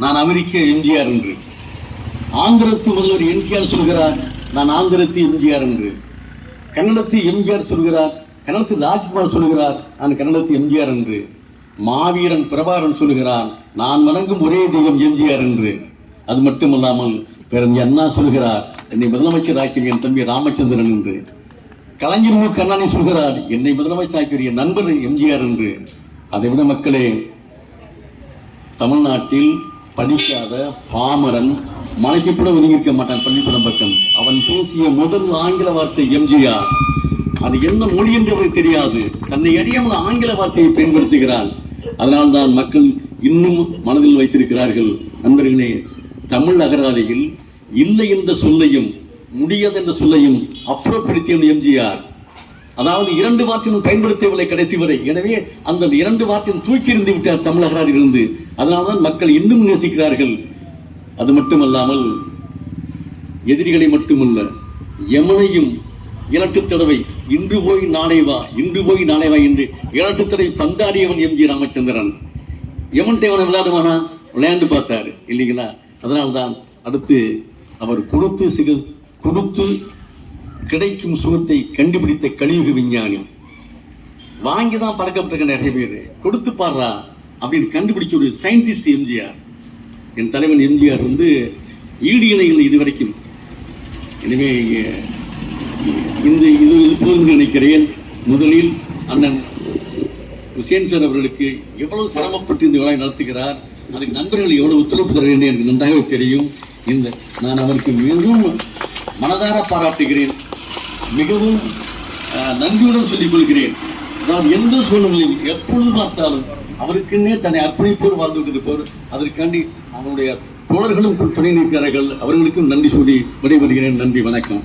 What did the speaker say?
நான் அமெரிக்க எம்ஜிஆர் என்று. ஆந்திரத்து முதல்வர் என்டிஆர் சொல்கிறார் நான் ஆந்திரத்து எம்ஜிஆர் என்று. கன்னடத்து எம்ஜிஆர் சொல்கிறார் கன்னடத்து ராஜ்குமார் சொல்கிறார் நான் கன்னடத்து எம்ஜிஆர் என்று. மாவீரன் பிரபாரன் சொல்கிறான் நான் வணங்கும் ஒரே தெய்வம் எம்ஜிஆர் என்று. அது மட்டுமல்லாமல் பிறந்த அண்ணா சொல்கிறார் என்னை முதலமைச்சர் ஆக்கிய என் தம்பி ராமச்சந்திரன் என்று. கலைஞர் மு கருணாநிதி சொல்கிறார் என்னை முதலமைச்சர் ஆக்கிய என் நண்பர் எம்ஜிஆர் என்று. அதை விட மக்களே தமிழ்நாட்டில் படிக்காத பாமரன் மலைக்கு கூட இருக்க மாட்டான் பள்ளிக்கூடம் பக்கம். அவன் பேசிய முதல் ஆங்கில வார்த்தை எம்ஜிஆர். அது என்ன மொழி என்று அவருக்கு தெரியாது. தன்னை அறியாமல் ஆங்கில வார்த்தையை பயன்படுத்துகிறான். அதனால்தான் மக்கள் இன்னும் மனதில் வைத்திருக்கிறார்கள். நண்பர்களே தமிழ் அகராதியில் இல்லை என்ற சொல்லையும் முடியாது என்ற சொல்லையும் அப்புறப்படுத்தியவன் எம்ஜிஆர். அதாவது இரண்டு வார்த்தையும் பயன்படுத்தவில்லை கடைசி வரை. எனவே அந்த இரண்டு வார்த்தையும் தூக்கி இருந்து விட்டார் தமிழகரார் இருந்து அதனால்தான் மக்கள் இன்னும் நேசிக்கிறார்கள். அது மட்டுமல்லாமல் எதிரிகளை மட்டுமல்ல எமனையும் இரட்டு தடவை இன்று போய் நாளை வா இன்று போய் நாளை வா என்று இரட்டு தடவை பந்தாடியவன் எம் ஜி ராமச்சந்திரன். எமன் தேவனை விளையாடுவானா விளையாண்டு பார்த்தாரு இல்லைங்களா? அதனால்தான் அடுத்து அவர் கொடுத்து சிறு கொடுத்து கிடைக்கும் சுகத்தை கண்டுபிடித்த கலியுக விஞ்ஞானி வாங்கி தான் பறக்கப்பட்டிருக்க நிறைய பேர் கொடுத்து பாடுறா அப்படின்னு கண்டுபிடிச்ச ஒரு சயின்டிஸ்ட் எம்ஜிஆர். என் தலைவன் எம்ஜிஆர் வந்து ஈடு இணைகள் இது வரைக்கும் எனவே இந்த இது இது போதும் நினைக்கிறேன். முதலில் அண்ணன் ஹுசேன் சார் அவர்களுக்கு எவ்வளவு சிரமப்பட்டு இந்த விழா நடத்துகிறார் அதுக்கு நண்பர்கள் எவ்வளவு ஒத்துழைப்பு தர வேண்டும் எனக்கு நன்றாக தெரியும். இந்த நான் அவருக்கு மிகவும் மனதார பாராட்டுகிறேன். மிகவும் நன்றியுடன் சொல்லிக் கொள்கிறேன் அதாவது எந்த சூழ்நிலையில் எப்பொழுது பார்த்தாலும் அவருக்குன்னே தன்னை அர்ப்பணிப்போடு வாழ்ந்து கொண்டிருப்பவர் அதற்காண்டி அவனுடைய தோழர்களும் துணை நிற்கிறார்கள் அவர்களுக்கும் நன்றி சொல்லி விடைபெறுகிறேன். நன்றி வணக்கம்.